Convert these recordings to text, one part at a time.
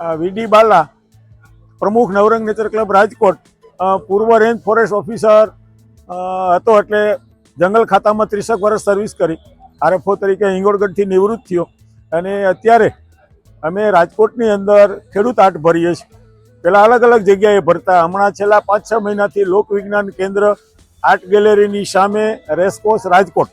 વીડી બાલા, પ્રમુખ નવરંગ nature club Rajkot પૂર્વ range forest officer હતો એટલે જંગલ ખાતામાં ત્રીસેક વર્ષ સર્વિસ કરી. આરએફઓ તરીકે હિંગોળગઢથી નિવૃત્ત થયો. અને અત્યારે અમે રાજકોટની અંદર ખેડૂત આર્ટ ભરીએ છીએ. પહેલાં અલગ અલગ જગ્યાએ ભરતા. હમણાં છેલ્લા પાંચ છ મહિનાથી લોકવિજ્ઞાન કેન્દ્ર આર્ટ ગેલેરીની સામે રેસકોર્સ રાજકોટ.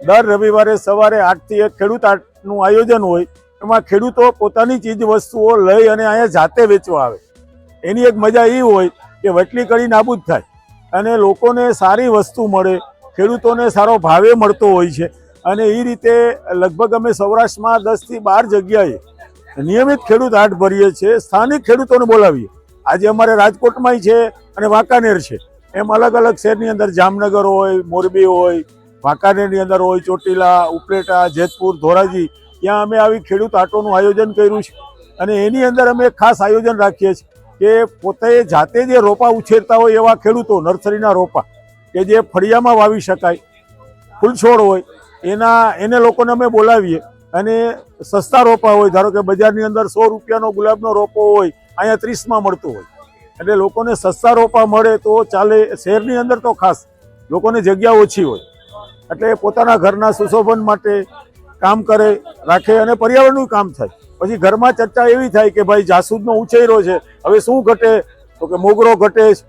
દર રવિવારે સવારે આઠથી એક ખેડૂત આર્ટનું આયોજન હોય. એમાં ખેડૂતો પોતાની ચીજ વસ્તુઓ લઈ અને અહીંયા જાતે વેચવા આવે. એની એક મજા એ હોય કે વટલી કડી નાબૂદ થાય અને લોકોને સારી વસ્તુ મળે, ખેડૂતોને સારો ભાવે મળતો હોય છે અને એ રીતે લગભગ અમે સૌરાષ્ટ્રમાં દસથી બાર જગ્યાએ નિયમિત ખેડૂત હાટ ભરીએ છીએ, સ્થાનિક ખેડૂતોને બોલાવીએ. આજે અમારે રાજકોટમાંય છે અને વાંકાનેર છે. એમ અલગ અલગ શહેરની અંદર જામનગર હોય, મોરબી હોય, વાંકાનેરની અંદર હોય ચોટીલા, ઉપલેટા, જેતપુર, ધોરાજી ત્યાં અમે આવી ખેડૂત આટોનું આયોજન કર્યું છે. અને એની અંદર અમે ખાસ આયોજન રાખીએ છીએ કે પોતે જાતે જે રોપા ઉછેરતા હોય એવા ખેડૂતો, નર્સરીના રોપા, કે જે ફળિયામાં વાવી શકાય, ફૂલછોડ હોય, એના, એને લોકોને અમે બોલાવીએ. અને સસ્તા રોપા હોય, ધારો કે બજારની અંદર સો રૂપિયાનો ગુલાબનો રોપો હોય, અહીંયા ત્રીસમાં મળતો હોય. એટલે લોકોને સસ્તા રોપા મળે તો ચાલે, શહેરની અંદર તો ખાસ, લોકોને જગ્યા ઓછી હોય. એટલે પોતાના ઘરના સુશોભન માટે કામ કરે, રાખે અને પર્યાવરણનું કામ થાય. પછી ઘરમાં ચર્ચા એવી થાય કે ભાઈ જાસૂદનો ઉછેરો છે, હવે શું ઘટે? તો કે મોગરો ઘટે જ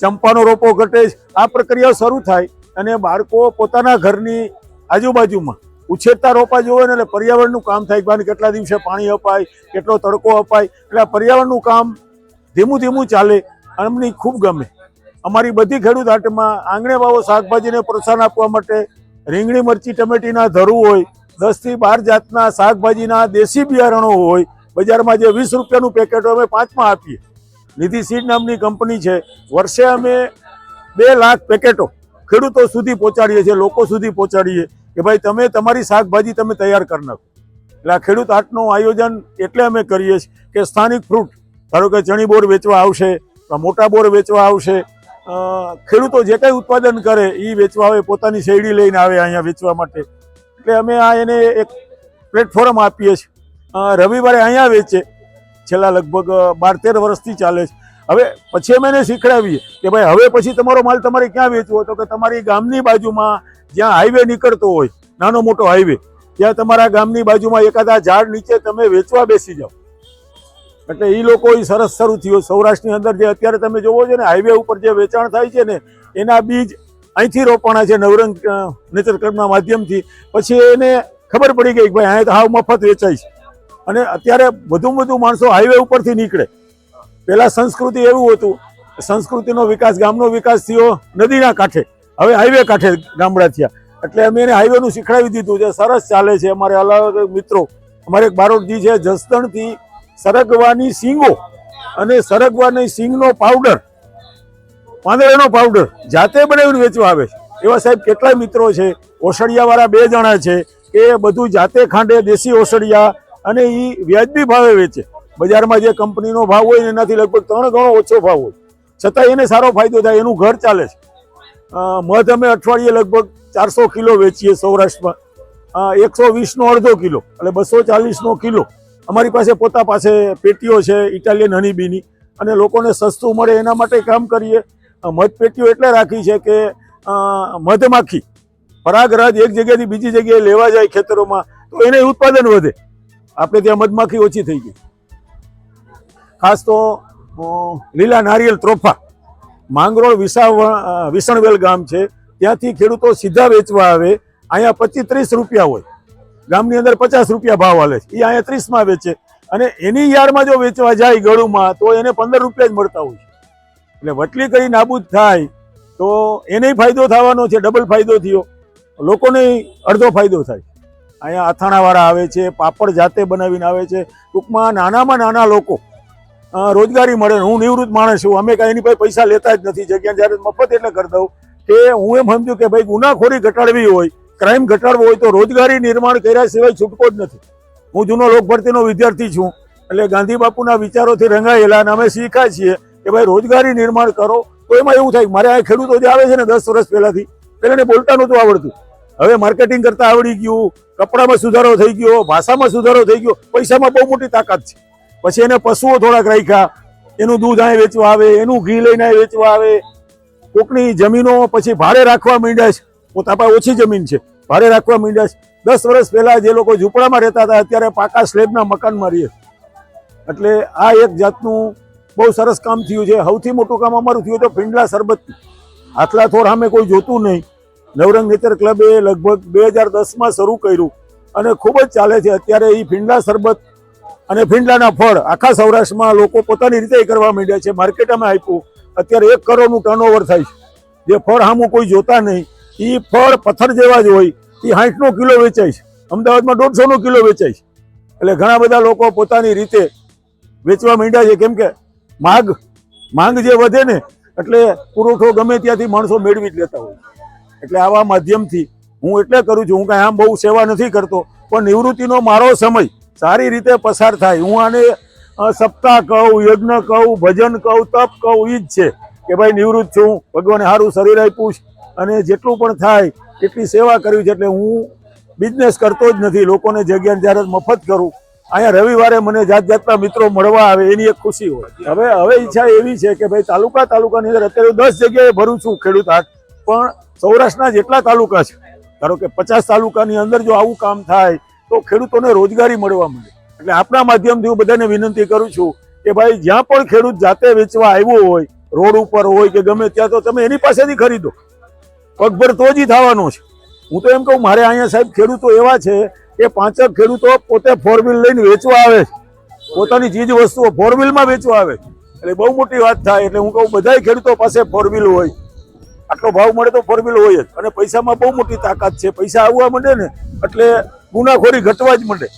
ચંપાનો રોપો ઘટે જ આ પ્રક્રિયા શરૂ થાય અને બાળકો પોતાના ઘરની આજુબાજુમાં ઉછેરતા રોપા જોવે ને એટલે પર્યાવરણનું કામ થાય કે કેટલા દિવસે પાણી અપાય, કેટલો તડકો અપાય, એટલે પર્યાવરણનું કામ ધીમું ધીમું ચાલે, અમને ખૂબ ગમે. અમારી બધી ખેડૂત હાટમાં આંગણે વાવો શાકભાજીને પ્રોત્સાહન આપવા માટે રીંગણી, મરચી, ટમેટીના ધરું હોય દસથી બાર જાતના શાકભાજીના દેશી બિયારણો હોય, બજારમાં જે વીસ રૂપિયાનું પેકેટ હોય, અમે પાંચમાં આપીએ. નિધિ સીડ નામની કંપની છે. વર્ષે અમે બે લાખ પેકેટો ખેડૂતો સુધી પહોંચાડીએ છીએ, લોકો સુધી પહોંચાડીએ કે ભાઈ તમે તમારી શાકભાજી તમે તૈયાર કરી નાખો. એટલે આ ખેડૂત હાટનું આયોજન એટલે અમે કરીએ છીએ કે સ્થાનિક ફ્રૂટ ધારો કે ચણી બોર વેચવા આવશે મોટા બોર વેચવા આવશે ખેડૂતો જે કંઈ ઉત્પાદન કરે એ વેચવા આવે, પોતાની શેરડી લઈને આવે અહીંયા વેચવા માટે. એટલે અમે આ એને એક પ્લેટફોર્મ આપીએ છીએ. રવિવારે અહીંયા વેચે છેલ્લા લગભગ બાર તેર વર્ષથી ચાલે છે. હવે પછી અમે એને શીખડાવીએ કે ભાઈ હવે પછી તમારો માલ તમારે ક્યાં વેચવો તો કે તમારી ગામની બાજુમાં જ્યાં હાઈવે નીકળતો હોય, નાનો મોટો હાઈવે ત્યાં તમારા ગામની બાજુમાં એકાદા ઝાડ નીચે તમે વેચવા બેસી જાઓ. એટલે એ લોકો સરસ શરૂ થયું. સૌરાષ્ટ્રની અંદર જે અત્યારે તમે જોવો છો ને હાઈવે ઉપર જે વેચાણ થાય છે ને, એના બીજ અહીંથી રોપાણા છે નવરંગ નેચર ક્લબના માધ્યમથી. પછી એને ખબર પડી ગઈ કે ભાઈ અહીંયા તો હાવ મફત વેચાય છે. અને અત્યારે વધુમાં વધુ માણસો હાઈવે ઉપરથી નીકળે. પહેલાં સંસ્કૃતિ એવું હતું, સંસ્કૃતિનો વિકાસ, ગામનો વિકાસ થયો, નદીના કાંઠે. હવે હાઈવે કાંઠે ગામડા થયા. એટલે અમે એને હાઈવેનું શીખડાવી દીધું છે, સરસ ચાલે છે. અમારે અલગ મિત્રો, અમારે એક બારોટજી છે, જસદણથી સરગવાની સિંગો અને સરગવાની સિંગનો પાવડર પાંદડાનો પાવડર જાતે બનાવીને વેચવા આવે છે. એવા સાહેબ કેટલાય મિત્રો છે, ઓસડિયાવાળા બે જણા છે, કે બધું જાતે ખાંડે દેશી ઓસડિયા અને એ વ્યાજબી ભાવે વેચે. બજારમાં જે કંપનીનો ભાવ હોય એનાથી લગભગ ત્રણ ગણો ઓછો ભાવ હોય. છતાં એને સારો ફાયદો થાય, એનું ઘર ચાલે છે. મધ અમે અઠવાડિયે લગભગ ચારસો કિલો વેચીએ સૌરાષ્ટ્રમાં. એકસો વીસનો અડધો કિલો, એટલે બસો ચાલીસનો કિલો. અમારી પાસે પોતા પાસે પેટીઓ છે, ઇટાલિયન હનીબીની. અને લોકોને સસ્તું મળે એના માટે કામ કરીએ. અ, મધ પેટીઓ એટલે રાખી છે કે મધમાખી. પરાગરાજ એક જગ્યાએથી બીજી જગ્યાએ લેવા જાય ખેતરોમાં તો એને ઉત્પાદન વધે. આપણે ત્યાં મધમાખી ઓછી થઈ ગઈ. ખાસ તો લીલા નારિયેલ ત્રોફા. માંગરોળ વિસાવ વિસણવેલ ગામ છે. ત્યાંથી ખેડૂતો સીધા વેચવા આવે. અહીંયા પચીસ ત્રીસ રૂપિયા હોય. ગામની અંદર પચાસ રૂપિયા ભાવ હાલે છે. એ અહીંયા ત્રીસમાં વેચે. અને એની યારમાં જો વેચવા જાય ગળુમાં તો એને પંદર રૂપિયા જ મળતા હોય છે. એટલે વટલી કરી નાબૂદ થાય તો એને ફાયદો થવાનો છે, ડબલ ફાયદો થયો. લોકોને અડધો ફાયદો થાય. અહીંયા અથાણાવાળા આવે છે, પાપડ જાતે બનાવીને આવે છે. ટૂંકમાં નાનામાં નાના લોકો રોજગારી મળે હું નિવૃત્ત માણસ છું, અમે કાંઈ એની પાસે પૈસા લેતા જ નથી. જગ્યા જ્યારે મફત એટલે કરી દઉં કે હું એમ સમજુ કે ભાઈ ગુનાખોરી ઘટાડવી હોય ક્રાઇમ ઘટાડવો હોય તો રોજગારી નિર્માણ કર્યા સિવાય છૂટકો જ નથી. હું જૂનો લોકભરતીનો વિદ્યાર્થી છું, એટલે ગાંધી બાપુના વિચારોથી રંગાયેલા અને અમે શીખ્યા છીએ કે ભાઈ રોજગારી નિર્માણ કરો, તો એમાં એવું થાય મારે આ ખેડૂતો જે આવે છે ને દસ વર્ષ પહેલાથી એને બોલતા નહોતું આવડતું. હવે માર્કેટિંગ કરતા આવડી ગયું, કપડામાં સુધારો થઈ ગયો, ભાષામાં સુધારો થઈ ગયો, પૈસામાં બહુ મોટી તાકાત છે. પછી એને પશુઓ થોડાક રાખ્યા, એનું દૂધ અહીં વેચવા આવે, એનું ઘી લઈને અહીં વેચવા આવે. કોકની જમીનો પછી ભાડે રાખવા માંડ્યા છે. પોતા પાસે ઓછી જમીન છે. ભાડે રાખવા માંડ્યા છે. દસ વર્ષ પહેલા જે લોકો ઝૂંપડામાં રહેતા હતા, અત્યારે પાકા સ્લેબના મકાનમાં રહીએ એટલે આ એક જાતનું બહુ સરસ કામ થયું છે. સૌથી મોટું કામ અમારું થયું તો પિંડલા સરબત આટલા થોર સામે કોઈ જોતું નહીં. નવરંગ નેતર ક્લબે લગભગ બે હજાર દસમાં શરૂ કર્યું અને ખૂબ જ ચાલે છે. અત્યારે એ ફીંડલા સરબત અને ફીંડલાના ફળ આખા સૌરાષ્ટ્રમાં લોકો પોતાની રીતે કરવા માંડ્યા છે. માર્કેટમાં આપ્યું. અત્યારે એક કરોડનું ટર્નઓવર થાય છે. જે ફળ સામું કોઈ જોતા નહીં. એ ફળ પથ્થર જેવા જ હોય. એ સાઠનો કિલો વેચાય છે. અમદાવાદમાં દોઢસોનો કિલો વેચાય છે. એટલે ઘણા બધા લોકો પોતાની રીતે વેચવા માંડ્યા છે. કેમ કે માંગ માંગ જે વધે ને, એટલે પુરવઠો ગમે ત્યાંથી માણસો મેળવી જ લેતા હોય. એટલે આવા માધ્યમથી હું એટલે કરું છું, હું કાંઈ આમ બહુ સેવા નથી કરતો, પણ નિવૃત્તિનો મારો સમય સારી રીતે પસાર થાય. હું આને સપ્તાહ કહું, યજ્ઞ કહું, ભજન કહું, તપ કહું એ જ છે કે ભાઈ નિવૃત્ત છું, ભગવાને સારું શરીર આપ્યું અને જેટલું પણ થાય એટલી સેવા કરવી છે. એટલે હું બિઝનેસ કરતો જ નથી, લોકોને જગ્યાને જ્યારે મફત કરું. અહીંયા રવિવારે મને જાત જાતના મિત્રો મળવા આવે, એની એક ખુશી હોય. હવે હવે ઈચ્છા એવી છે કે ભાઈ તાલુકા તાલુકાની અંદર અત્યારે દસ જગ્યાએ ભરું છું ખેડૂત હાટ, પણ સૌરાષ્ટ્રના જેટલા તાલુકા છે, ધારો કે પચાસ તાલુકાની અંદર જો આવું કામ થાય, તો ખેડૂતોને રોજગારી મળવા મળે. એટલે આપણા માધ્યમથી હું બધાને વિનંતી કરું છું કે ભાઈ, જ્યાં પણ ખેડૂત જાતે વેચવા આવ્યો હોય, રોડ ઉપર હોય કે ગમે ત્યાં, તો તમે એની પાસેથી ખરીદો. પગભર તો જ થવાનું છે. હું તો એમ કહું, મારે અહીંયા સાહેબ ખેડૂતો એવા છે કે પાંચક ખેડૂતો પોતે ફોર વ્હીલ લઈને વેચવા આવે પોતાની ચીજ વસ્તુઓ ફોર વ્હીલમાં વેચવા આવે એટલે બહુ મોટી વાત થાય, એટલે હું કહું બધાય ખેડૂતો પાસે ફોર વ્હીલ હોય. આટલો ભાવ મળે તો ફોર વ્હીલ હોય જ. અને પૈસામાં બહુ મોટી તાકાત છે. પૈસા આવવા માંડે ને, એટલે ગુનાખોરી ઘટવા જ માંડે.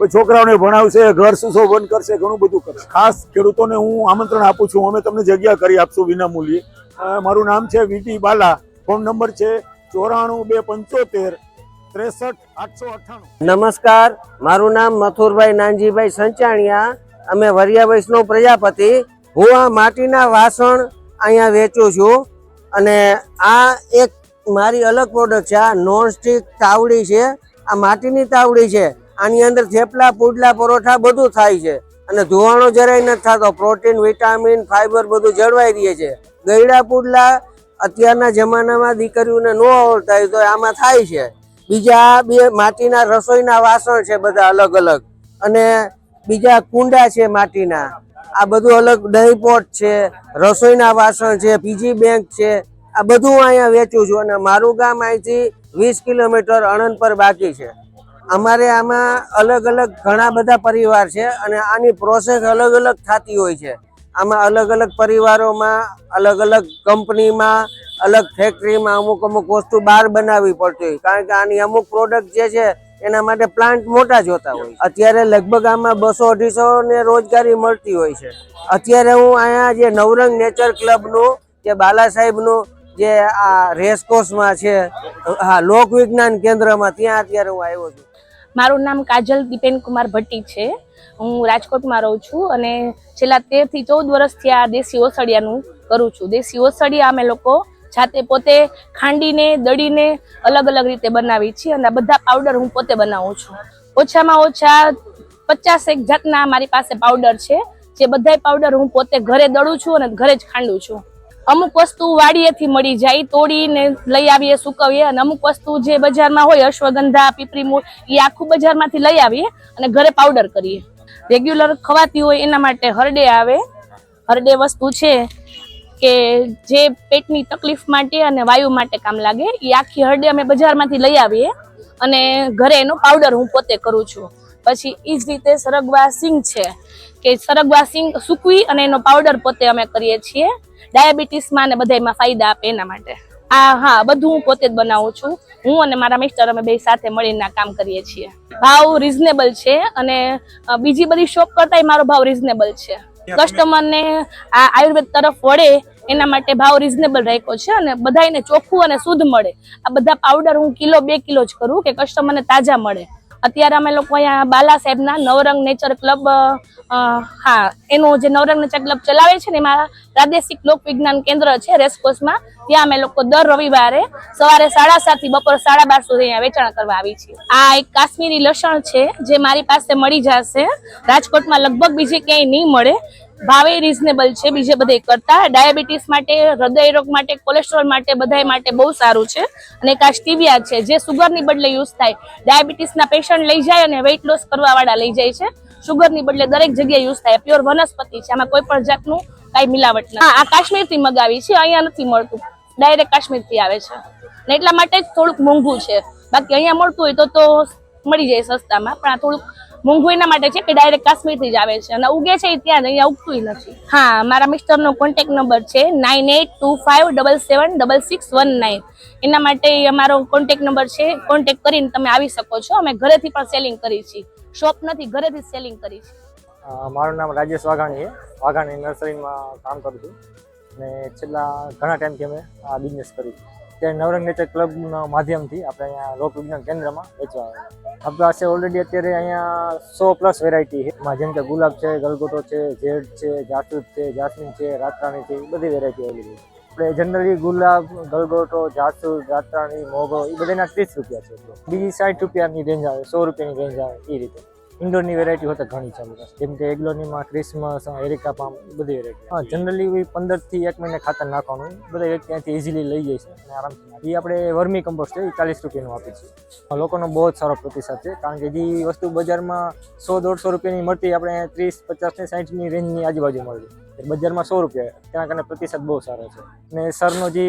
કોઈ છોકરાઓને ભણાવશે, ઘર સુશોભન કરશે, ઘણું બધું કરશે ખાસ ખેડૂતોને હું આમંત્રણ આપું છું. અમે તમને જગ્યા કરી આપશું વિના મૂલ્યે મારું નામ છે વીટી બાલા. ફોન નંબર છે ચોરાણું બે પંચોતેર નમસ્કાર, મારું નામ મથુરભાઈ નાનજીભાઈ સંચાણિયા. અમે વરિયા વૈષ્ણવ પ્રજાપતિ. હું આ માટીના વાસણ અહીંયા વેચું છું. અને આ એક મારી અલગ પ્રોડક્ટ છે, આ નોનસ્ટિક તાવડી છે. આ માટીની તાવડી છે. આની અંદર થેપલા, પુડલા, પરોઠા બધું થાય છે. અને ધોવાણો જરાય નથી થતો. પ્રોટીન, વિટામિન, ફાઈબર બધું જળવાઈ રહે છે. ગયડા પુડલા અત્યારના જમાનામાં દીકરીઓને ન આવડતા હોય તો આમાં થાય છે. બીજા બે માટીના રસોઈના વાસણ છે બધા અલગ અલગ. અને બીજા કુંડા છે માટીના. આ બધું અલગ દહીં પોટ છે, રસોઈના વાસણ છે, પીજી બેંક છે. આ બધું અહીંયા વેચું છું અને મારું ગામ અહીંથી વીસ કિલોમીટર અણંદ પર બાકી છે. અમારે આમાં અલગ અલગ ઘણા બધા પરિવાર છે અને આની પ્રોસેસ અલગ અલગ થતી હોય છે. આમાં અલગ અલગ પરિવારોમાં, અલગ અલગ કંપનીમાં અલગ ફેક્ટરીમાં અમુક અમુક વસ્તુ બહાર બનાવવી પડતી હોય. કારણ કે આની અમુક પ્રોડક્ટ જે છે, એના માટે પ્લાન્ટ મોટા જોતા હોય. અત્યારે લગભગ આમાં બસો અઢીસો ને રોજગારી મળતી હોય છે. અત્યારે હું અહીંયા જે નવરંગ નેચર ક્લબનું જે બાલા સાહેબનું જે આ રેસકોર્સમાં છે, હા, લોક વિજ્ઞાન કેન્દ્રમાં ત્યાં અત્યારે હું આવ્યો છું. મારું નામ કાજલ દીપેન કુમાર ભટ્ટી છે. હું રાજકોટમાં રહું છું અને છેલ્લા તેરથી ચૌદ વર્ષથી આ દેશી ઓસડિયાનું કરું છું. દેશી ઓસડિયા અમે લોકો જાતે પોતે ખાંડીને, દળીને અલગ અલગ રીતે બનાવી છીએ અને બધા પાવડર હું પોતે બનાવું છું. ઓછામાં ઓછા પચાસ એક જાતના મારી પાસે પાવડર છે. જે બધાય પાવડર હું પોતે ઘરે દળું છું અને ઘરે જ ખાંડું છું. અમુક વસ્તુ વાડીએથી મળી જાય, તોડીને લઈ આવીએ, સુકવીએ અને અમુક વસ્તુ જે બજારમાં હોય, અશ્વગંધા, પીપરી મૂળ એ આખું બજારમાંથી લઈ આવીએ અને ઘરે પાવડર કરીએ. રેગ્યુલર ખવાતી હોય એના માટે હરડે આવે. હરડે વસ્તુ છે. કે જે પેટની તકલીફ માટે અને વાયુ માટે કામ લાગે એ આખી હરડે અમે બજારમાંથી લઈ આવીએ અને ઘરે એનો પાવડર હું પોતે કરું છું. પછી એ જ રીતે સરગવા સિંગ છે, કે સરગવા સિંગ સૂકવી અને એનો પાવડર પોતે અમે કરીએ છીએ. ડાયાબિટીસમાં અને બધાયમાં ફાયદા આપે એના માટે. આ હા, બધું હું પોતે જ બનાવું છું. હું અને મારા મિસ્ટર અમે બે સાથે મળીને કામ કરીએ છીએ. ભાવ રિઝનેબલ છે અને બીજી બધી શોપ કરતાંય મારો ભાવ રિઝનેબલ છે. કસ્ટમરને આ આયુર્વેદ તરફ વળે, એના માટે ભાવ રિઝનેબલ રાખ્યો છે અને બધાને ચોખ્ખું અને શુદ્ધ મળે. આ બધા પાવડર હું કિલો, બે કિલો જ કરું કે કસ્ટમરને તાજા મળે. અત્યારે અમે લોકો અહીંયા બાલા સાહેબના નવરંગ નેચર ક્લબ હા, એનો જે નવરંગ નેચર ક્લબ ચલાવે છે ને એમાં પ્રાદેશિક લોક વિજ્ઞાન કેન્દ્ર છે રેસકોર્સમાં ત્યાં અમે લોકો દર રવિવારે સવારે સાડા સાતથી બપોર સાડા બાર સુધી અહીંયા વેચાણ કરવા આવી છીએ. આ એક કાશ્મીરી લસણ છે જે મારી પાસે મળી જશે. રાજકોટમાં લગભગ બીજે ક્યાંય નહીં મળે. ભાવે રિઝનેબલ છે, બીજે બધે કરતા. ડાયાબિટીસ માટે, હૃદય રોગ માટે કોલેસ્ટ્રોલ માટે, બધાય માટે બહુ સારું છે. અને એક આ સ્ટીવિયા છે, જે સુગરની બદલે યુઝ થાય. ડાયાબિટીસના પેશન્ટ લઈ જાય અને વેઇટ લોસ કરવાવાળા લઈ જાય છે. સુગરની બદલે દરેક જગ્યાએ યુઝ થાય. પ્યોર વનસ્પતિ છે. આમાં કોઈ પણ જાતનું કાંઈ મિલાવટ હા આ કાશ્મીરથી મગાવી છે, અહીંયા નથી મળતું. ડાયરેક્ટ કાશ્મીરથી આવે છે. ને એટલા માટે જ થોડુંક મોંઘું છે. બાકી અહીંયા મળતું હોય તો તો મળી જાય સસ્તામાં, પણ આ થોડુંક મોંઘું એના માટે છે કે ડાયરેક્ટ કાશ્મીરથી જ આવે છે. અને ઉગે છે એ ત્યાં જ અહીંયા ઉગતું નથી. હા મારા મિસ્ટરનો કોન્ટેક નંબર છે nine eight two five double seven double six one nine એના માટે અમારો કોન્ટેક નંબર છે. કોન્ટેક કરીને તમે આવી શકો છો. અમે ઘરેથી પણ સેલિંગ કરી છીએ. શોપ નથી ઘરેથી સેલિંગ કરી છીએ. મારું નામ રાજેશ વાઘાણી છે. વાઘાણી નર્સરીમાં કામ કરું છું. અને છેલ્લા ઘણા ટાઈમથી અમે આ બિઝનેસ કરી ત્યારે નવરંગ નેચર ક્લબના માધ્યમથી આપણે અહીંયા લોક વિજ્ઞાન કેન્દ્રમાં વેચવા આવ્યા આપણી પાસે ઓલરેડી અત્યારે અહીંયા સો પ્લસ વેરાયટી છે. જેમ કે ગુલાબ છે, ગલગોટો છે ઝેડ છે, જાસૂદ છે, જાસમીન છે, રાતરાણી છે, એ બધી વેરાયટી આવેલી છે. આપણે જનરલી ગુલાબ, ગલગોટો, જાસૂદ, રાતરાણી મોગો એ બધાના ત્રીસ રૂપિયા છે. બીજી સાઠ રૂપિયાની રેન્જ આવે, સો રૂપિયાની રેન્જ આવે, એ રીતે. ઇન્ડોરની વેરાયટી હોતા ઘણી ચાલુ છે. જેમ કે એગ્લોનીમાં ક્રિસમસ એરિકા પામ બધી વેરાયટી હા જનરલી પંદરથી એક મહિને ખાતર નાખવાનું. બધા એક ત્યાંથી ઇઝીલી લઈ જાય છે. અને આરામથી એ આપણે વર્મી કમ્પોસ્ટ છે એ ચાલીસ રૂપિયાનું આપીએ છીએ લોકોનો બહુ જ સારો પ્રતિસાદ છે કારણ કે જે વસ્તુ બજારમાં સો દોઢસો રૂપિયાની મળતી આપણે ત્રીસ પચાસ ને સાઠની રેન્જની આજુબાજુ મળતી છે બજારમાં સો રૂપિયા. તેના કારણે પ્રતિસાદ બહુ સારો છે. અને સરનો જે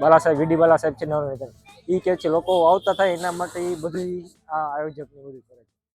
બાલા સાહેબ વીડી બાલા સાહેબ છે નવરંગ એ કહે છે લોકો આવતા થાય એના માટે એ બધી આ આયોજકની બધું છે